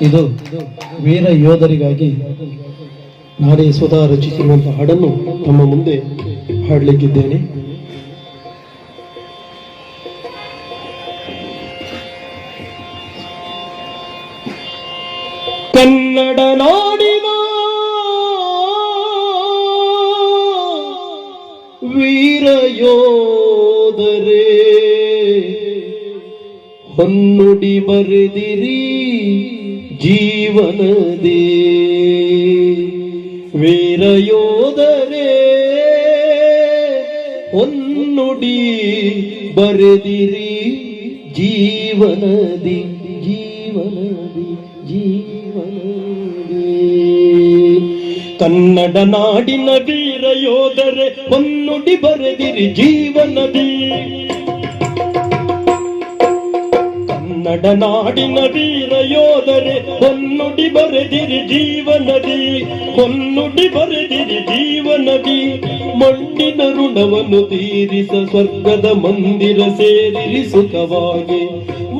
ಇದು ವೀರ ಯೋಧರಿಗಾಗಿ ನಾನೇ ಸ್ವತಃ ರಚಿಸಿರುವಂತಹ ಹಾಡನ್ನು ತಮ್ಮ ಮುಂದೆ ಹಾಡಲಿಕ್ಕಿದ್ದೇನೆ. ಕನ್ನಡ ನಾಡಿನ ವೀರ ಯೋಧರೇ, ಹೊನ್ನುಡಿ ಬರೆದಿರಿ. ಜೀವನದೇ. ವೀರ ಯೋಧರೆ ಹೊನ್ನುಡಿ ಬರೆದಿರಿ ಜೀವನದಿ ಜೀವನದಿ ಜೀವನದಿ. ಕನ್ನಡ ನಾಡಿನ ವೀರಯೋಧರೆ ಹೊನ್ನುಡಿ ಬರೆದಿರಿ ಜೀವನದಿ. ಕನ್ನಡ ನಾಡಿನ ವೀರ ಯೋಧರೆ ಹೊನ್ನುಡಿ ಬರೆದಿರಿ ಜೀವನದಿ, ಹೊನ್ನುಡಿ ಬರೆದಿರಿ ಜೀವನದಿ. ಮಣ್ಣಿನ ಋಣವನ್ನು ತೀರಿಸ ಸ್ವರ್ಗದ ಮಂದಿರ ಸೇರಿರಿ ಸುಖವಾಗಿ.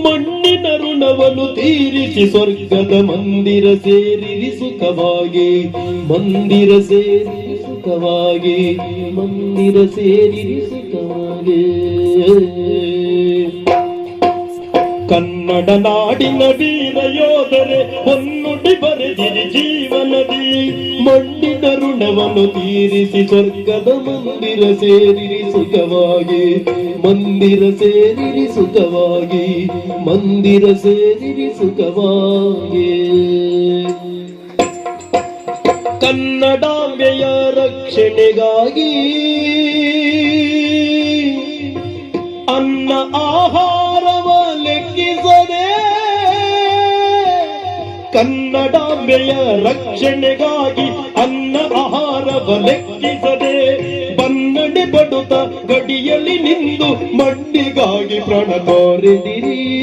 ಮಣ್ಣಿನ ಋಣವನ್ನು ತೀರಿಸಿ ಸ್ವರ್ಗದ ಮಂದಿರ ಸೇರಿರಿ ಸುಖವಾಗಿ. ಮಂದಿರ ಸೇರಿ ಸುಖವಾಗಿ, ಮಂದಿರ ಸೇರಿರಿ ಸುಖವಾಗಿ. ಕನ್ನಡ ನಾಡಿನ ವೀರ ಯೋಧರೆ ಹೊನ್ನುಡಿ ಬರೆದಿರಿ ಜೀವನದಿ. ಮಣ್ಣಿನ ಋಣವನ್ನು ತೀರಿಸಿ ಸ್ವರ್ಗದ ಮಂದಿರ ಸೇರಿರಿ ಸುಖವಾಗಿ. ಮಂದಿರ ಸೇರಿರಿ ಸುಖವಾಗಿ. ಮಂದಿರ ಸೇರಿರಿ ಸುಖವಾಗಿ. ಕನ್ನಡಾಂಬೆಯ ರಕ್ಷಣೆಗಾಗಿ ಅನ್ನ ಆಹಾರವ ಕನ್ನಡಾಂಬೆಯ ರಕ್ಷಣೆಗಾಗಿ ಅನ್ನ ಆಹಾರವ ಲೆಕ್ಕಿಸದೆ ಬನ್ನಡೆ ಬಡುತ ಗಡಿಯಲ್ಲಿ ನಿಂದು ಮಣ್ಣಿಗಾಗಿ ಪ್ರಾಣ ತೋರಿದಿರಿ.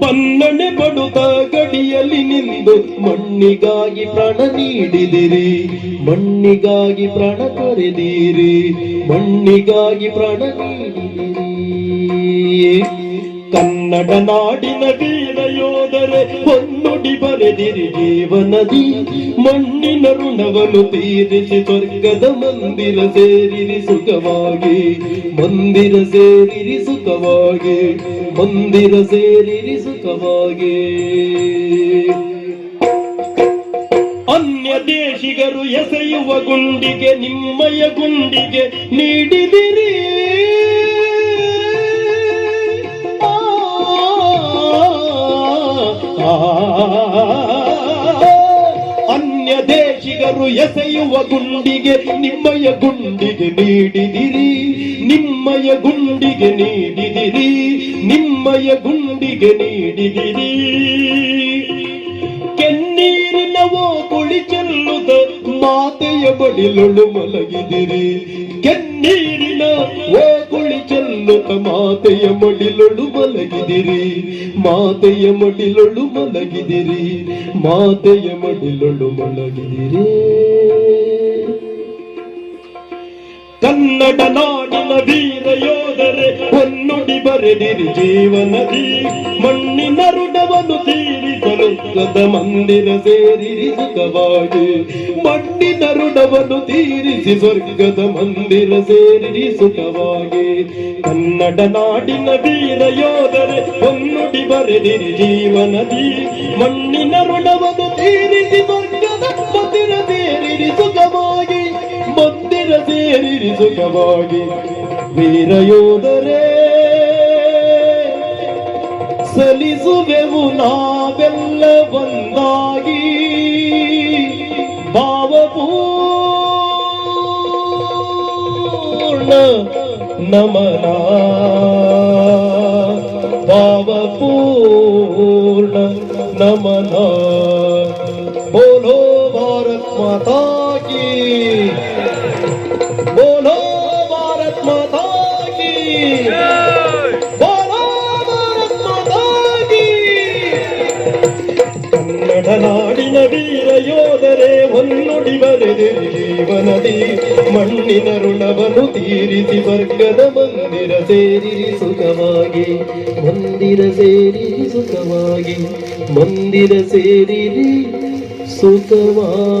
ಬನ್ನಡೆ ಬಡುತ ಗಡಿಯಲ್ಲಿ ನಿಂದು ಮಣ್ಣಿಗಾಗಿ ಪ್ರಾಣ ನೀಡಿದಿರಿ. ಮಣ್ಣಿಗಾಗಿ ಪ್ರಾಣ ತೊರೆದಿರಿ. ಮಣ್ಣಿಗಾಗಿ ಪ್ರಾಣ ನೀಡಿದಿರಿ. ಕನ್ನಡ ನಾಡಿನ ಯೋಧರೆ ಹೊನ್ನುಡಿ ಬರೆದಿರಿ ಜೀವನದಿ, ಮಣ್ಣಿನ ಋಣವನ್ನು ತೀರಿಸಿ ಸ್ವರ್ಗದ ಮಂದಿರ ಸೇರಿರಿ ಸುಖವಾಗಿ, ಮಂದಿರ ಸೇರಿರಿ ಸುಖವಾಗಿ, ಮಂದಿರ ಸೇರಿರಿ ಸುಖವಾಗಿ. ಅನ್ಯ ದೇಶಿಗರು ಎಸೆಯುವ ಗುಂಡಿಗೆ, ನಿಮ್ಮಯ ಗುಂಡಿಗೆ ನೀಡಿದಿರಿ ದೇಶಿಗರು ಎಸೆಯುವ ಗುಂಡಿಗೆ ನಿಮ್ಮಯ ಗುಂಡಿಗೆ ನೀಡಿದಿರಿ. ನಿಮ್ಮಯ ಗುಂಡಿಗೆ ನೀಡಿದಿರಿ. ನಿಮ್ಮಯ ಗುಂಡಿಗೆ ನೀಡಿದಿರಿ. ಕೆನ್ನೀರಿನವೋ ಕುಳಿ ಚೆಲ್ಲುತ್ತ ಮಾತೆಯ ಬಳಿಲೊಳು ಮಲಗಿದಿರಿ. ಕೆನ್ನೀರಿನ ಓ ಚೆಲ್ಲುತ್ತ ಮಾತೆಯ ಮಡಿಲೊಳು ಮಲಗಿದಿರಿ. ಮಾತೆಯ ಮಡಿಲೊಳು ಮಲಗಿದಿರಿ. ಮಾತೆಯ ಮಡಿಲೊಳು ಮಲಗಿದಿರಿ. ಕನ್ನಡ ನಾಡಿನ ವೀರ ಯೋಧರೆ, ಹೊನ್ನುಡಿ ಬರೆದಿರಿ ಜೀವನದಿ. ಮಣ್ಣಿನ ಋಣವನ್ನು ತೀರಿಸಲು ಗದ ಮಂದಿರ ಸೇರಿರಿ ಸುಖವಾಗಿ. ಮಣ್ಣಿನ ಋಣವನ್ನು ತೀರಿಸಿ ಸ್ವರ್ಗದ ಮಂದಿರ ಸೇರಿರಿ ಸುಖವಾಗಿ. ಕನ್ನಡ ನಾಡಿನ ವೀರ ಯೋಧರೆ, ಹೊನ್ನುಡಿ ಬರೆದಿರಿ ಜೀವನದಿ ಮಣ್ಣಿನ ಋಣವನ್ನು ತೀರಿಸಿ ಸ್ವರ್ಗದ ಮಂದಿರ ಸೇರಿರಿ ಸುಖವಾಗಿ. ಮಂದಿರ ಸೇರಿರಿ ಸುಖವಾಗಿ. ವೀರ ಯೋಧರೇ ಸಲಿಸುವೆವು ನಾವೆಲ್ಲ ಒಂದಾಗಿ ಭಾವಪೂರ್ಣ ನಮನ. ಭಾವಪೂರ್ಣ ನಮನ. ಬೋಲೋ ಭಾರತ್ ಮಾತಾ ಕೀ ಯೋಧರೇ ಹೊನ್ನುಡಿ ಬರೆದೆ ಜೀವನದಿ. ಮಣ್ಣಿನ ಋಣವನ್ನು ತೀರಿಸಿ ವರ್ಗದ ಮಂದಿರ ಸೇರಿ ಸುಖವಾಗಿ, ಮಂದಿರ ಸೇರಿ ಸುಖವಾಗಿ, ಮಂದಿರ ಸೇರಿ ಸುಖವಾಗಿ.